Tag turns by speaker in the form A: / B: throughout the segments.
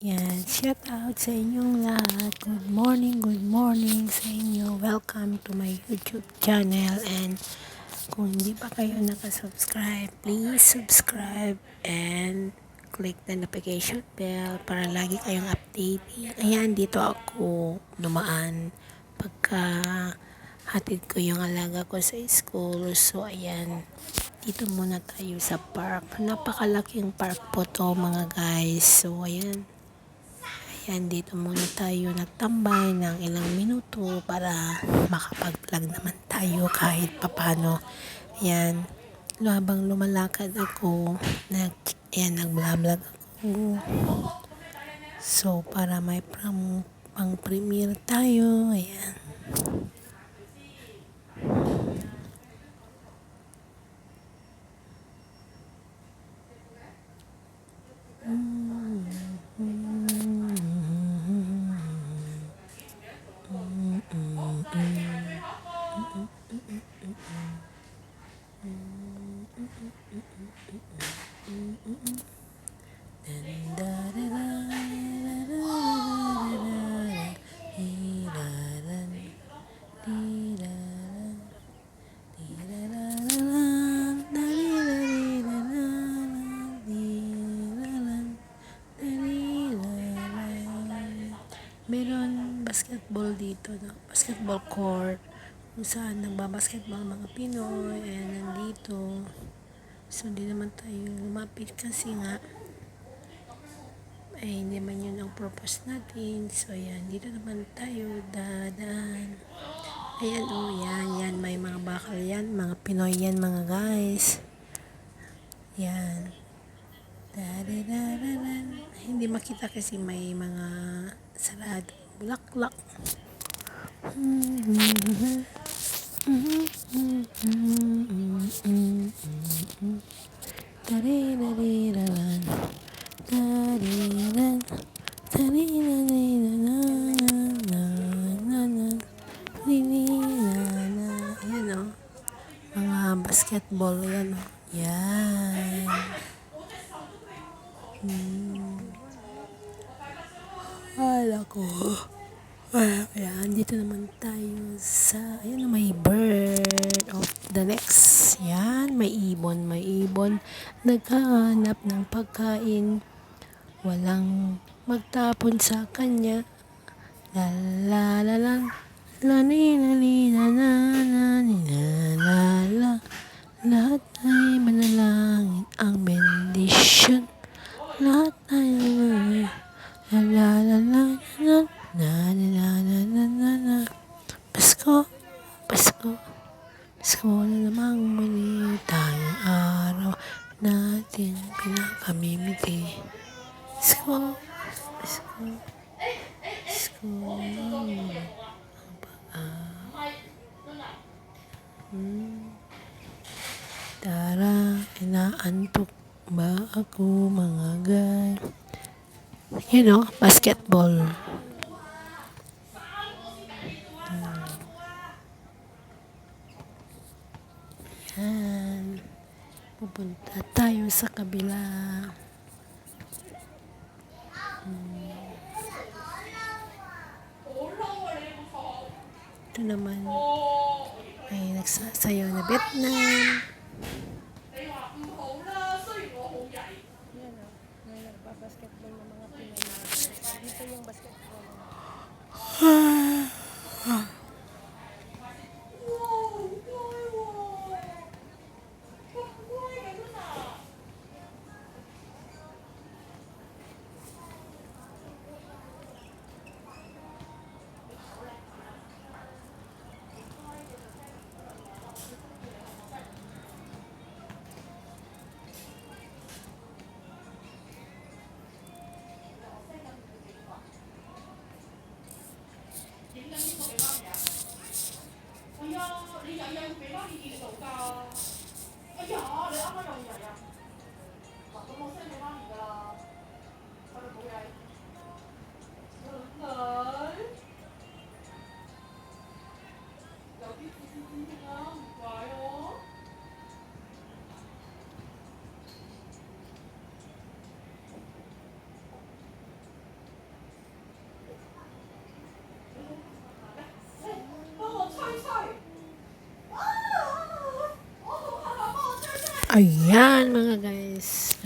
A: Yan, shout out sa inyong lahat. Good morning, good morning sa inyo. Welcome to my YouTube channel and kung hindi pa kayo nakasubscribe, please subscribe and click the notification bell para lagi kayong updated. Ayan, dito ako dumaan pagka hatid ko yung alaga ko sa school. So, ayan, dito muna tayo sa park. Napakalaking park po to mga guys. So, ayan. Ayan, dito muna tayo nagtambay ng ilang minuto para makapag-vlog naman tayo kahit papano. Ayan, habang lumalakad ako, nag, ayan, nag-vlog ako. So, para may pang, pang premiere tayo, ayan. Meron basketball dito, no? basketball court, kung saan nagbabasketball mga Pinoy, ayan, nandito. So, hindi naman tayo lumapit kasi nga, ay hindi man yun ang purpose natin. So, ayan, dito naman tayo dadaan. Ayan, oh, yan, yan, may mga bakal yan, mga Pinoy yan, mga guys. Yan. Dadadadadan. Hindi makita kasi may mga sarado. Bulaklak. Tarirariraran. Ayan o. Mga basketball. Yan. Yan. Hmm. Ay, ako. Ayan, dito naman tayo sa, ayan, may bird of the next. Yan, may ibon, may ibon. Naghahanap ng pagkain. Walang magtapon sa kanya. La la la la. La ni la ni la na na ni la la la. Lahat ay manalangin ang bendisyon. Pasko, Hmm. Tara, inaantok ba ako mga guy? You know, basketball. Yan. Pupunta tayo sa kabila. Ito naman ay nagsasayaw na Vietnam. May nagbabasketball ng mga Pinoy. Dito yung basketball. 咯，你有有俾多啲件數㗎。哎呀，你啱啱又嚟啊！嗱，咁我 send 俾媽咪㗎啦，我哋冇嘢。女有啲似啲啊！Ayan mga guys,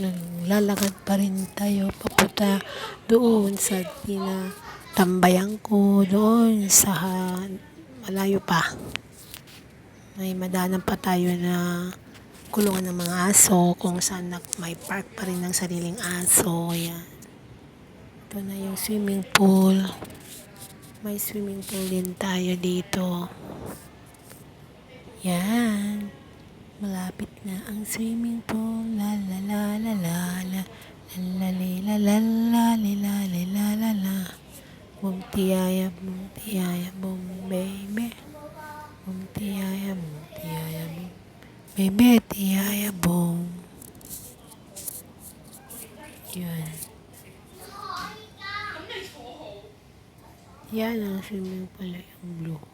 A: lalakad pa rin tayo papunta doon sa tinatambayan ko doon sa malayo pa. May madanan pa tayo na kulungan ng mga aso kung saan na- may park pa rin ng sariling aso. Ayan. Ito na yung swimming pool. May swimming pool din tayo dito. Yan. Malapit na ang swimming pool. La la la la la la. La la la la la la li, la la la. Bum tiyaya, bum tiyaya, bum baby. Bum tiyaya, bum tiyaya, bum. Baby, tiyaya, bum. Yan. Yan ang swimming pala yung blue.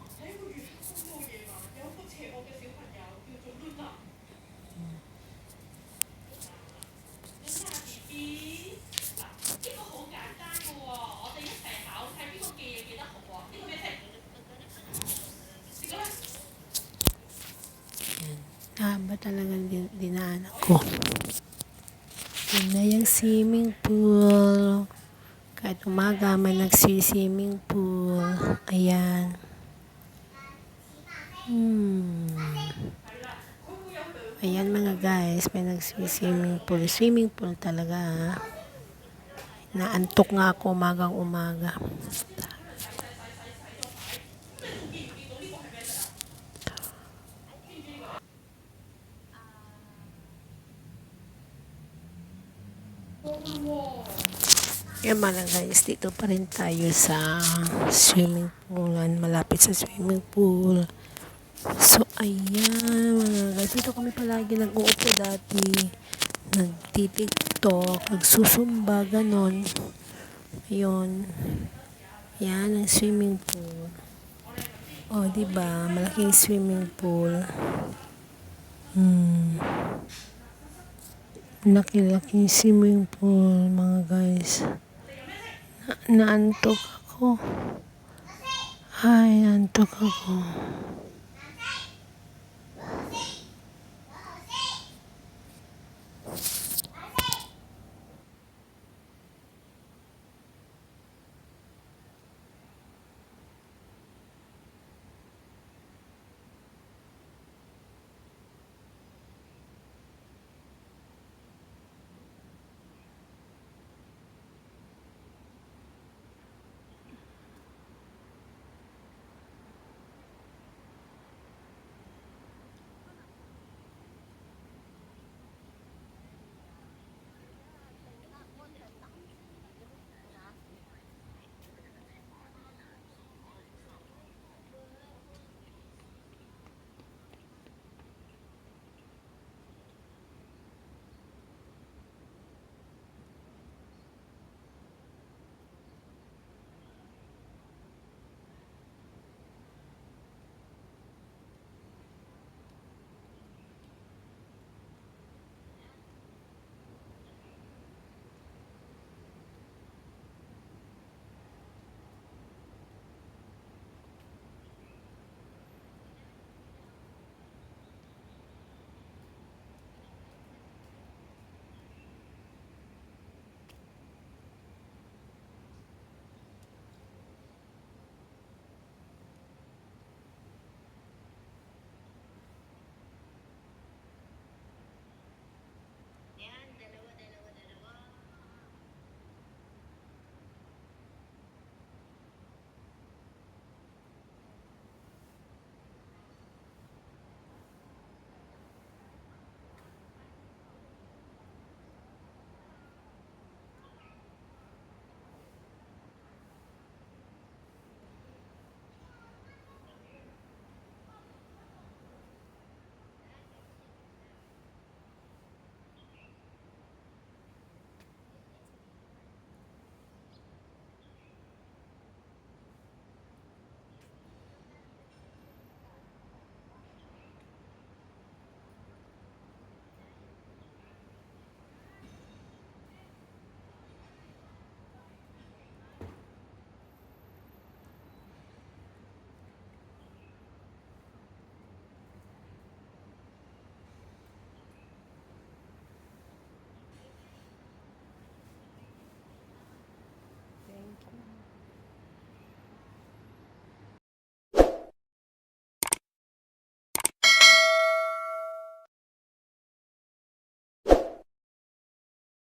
A: Talagang din dinaanan ko. Yun na yung swimming pool. Kahit umaga may nagsi-swimming pool. Ayan. Hmm. Ayan mga guys, may nagsi-swimming pool. Swimming pool talaga ha. Naantok nga ako umagang umaga. Yan mga guys, dito pa rin tayo sa swimming pool. Malapit sa swimming pool. So, ayan mga guys. Dito kami palagi nag-uupo dati. Nagtitiktok, nagsusumba, ganon. Ayun. Yan ang swimming pool. Oh, di ba? Malaking swimming pool. Hmm. Laki-laki swimming pool, mga guys. Na naantok ako. Ay, naantok ako.